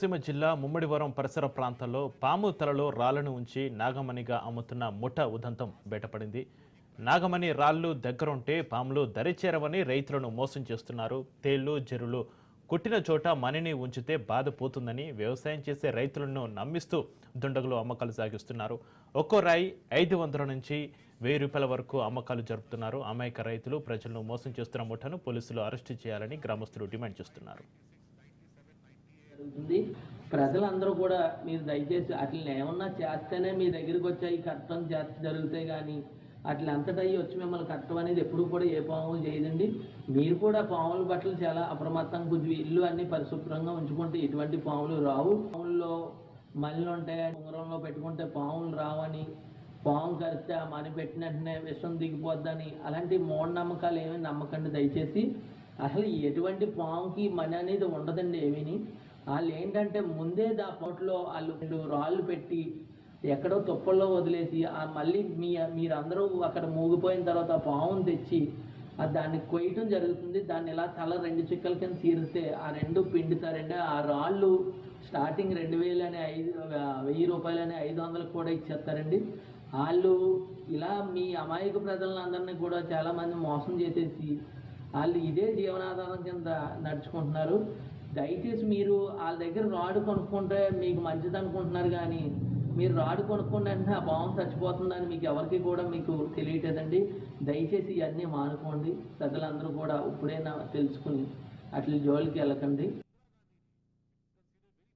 కోనసీమ జిల్లా ముమ్మడివరం పరిసర ప్రాంతాల్లో పాము తలలో రాళ్ళను ఉంచి నాగమణిగా అమ్ముతున్న ముఠ ఉదంతం బయటపడింది. నాగమణి రాళ్ళు దగ్గరుంటే పాములు దరిచేరవని రైతులను మోసం చేస్తున్నారు. తేళ్ళు జరులు కుట్టిన చోట మణిని ఉంచితే బాధ పోతుందని వ్యవసాయం చేసే రైతులను నమ్మిస్తూ దుండగులు అమ్మకాలు సాగిస్తున్నారు. ఒక్కో రాయి ఐదు వందల నుంచి వెయ్యి రూపాయల వరకు అమ్మకాలు జరుపుతున్నారు. అమాయక రైతులు ప్రజలను మోసం చేస్తున్న ముఠను పోలీసులు అరెస్టు చేయాలని గ్రామస్తులు డిమాండ్ చేస్తున్నారు. జరుగుతుంది. ప్రజలందరూ కూడా మీరు దయచేసి అట్లని ఏమన్నా చేస్తేనే మీ దగ్గరికి వచ్చాయి కట్టడం చేస్తే జరుగుతాయి కానీ అట్లా అంతటా వచ్చి మిమ్మల్ని కట్టడం అనేది ఎప్పుడు కూడా ఏ పాములు చేయదండి. మీరు కూడా పాముల బట్టలు చాలా అప్రమత్తంగా కొంచెం ఇల్లు అన్ని పరిశుభ్రంగా ఉంచుకుంటే ఎటువంటి పాములు రావు. పాముల్లో మల్లెలు ఉంటాయి ఉంగరంలో పెట్టుకుంటే పాములు రావని పాము కరిస్తే ఆ మని పెట్టిన వెంటనే విషం దిగిపోద్దని అలాంటి మూఢనమ్మకాలు ఏమీ నమ్మకండి దయచేసి. అసలు ఎటువంటి పాముకి మని అనేది ఉండదండి ఏమీని. వాళ్ళు ఏంటంటే ముందే దా పొట్లో వాళ్ళు రెండు రాళ్ళు పెట్టి ఎక్కడో తుప్పల్లో వదిలేసి ఆ మళ్ళీ మీ మీరందరూ అక్కడ మూగిపోయిన తర్వాత పావును తెచ్చి దాన్ని కొయ్యటం జరుగుతుంది. దాన్ని ఇలా తల రెండు చిక్కల కింద తీరితే ఆ రెండు పిండుతారండి ఆ రాళ్ళు స్టార్టింగ్ రెండు వేలని ఐదు వెయ్యి రూపాయలు అని ఐదు వందలకు కూడా ఇచ్చేస్తారండి. వాళ్ళు ఇలా మీ అమాయక ప్రజలందరినీ కూడా చాలామంది మోసం చేసేసి వాళ్ళు ఇదే జీవనాధారం కింద నడుచుకుంటున్నారు. దయచేసి మీరు వాళ్ళ దగ్గర రాడు కొనుక్కుంటే మీకు మంచిది అనుకుంటున్నారు కానీ మీరు రాడు కొనుక్కున్న అంటే ఆ బావం చచ్చిపోతుందని మీకు ఎవరికి కూడా మీకు తెలియటదండి దయచేసి ఇవన్నీ మానుకోండి. ప్రజలందరూ కూడా ఇప్పుడైనా తెలుసుకుని అట్ల జోలికి వెళ్ళకండి.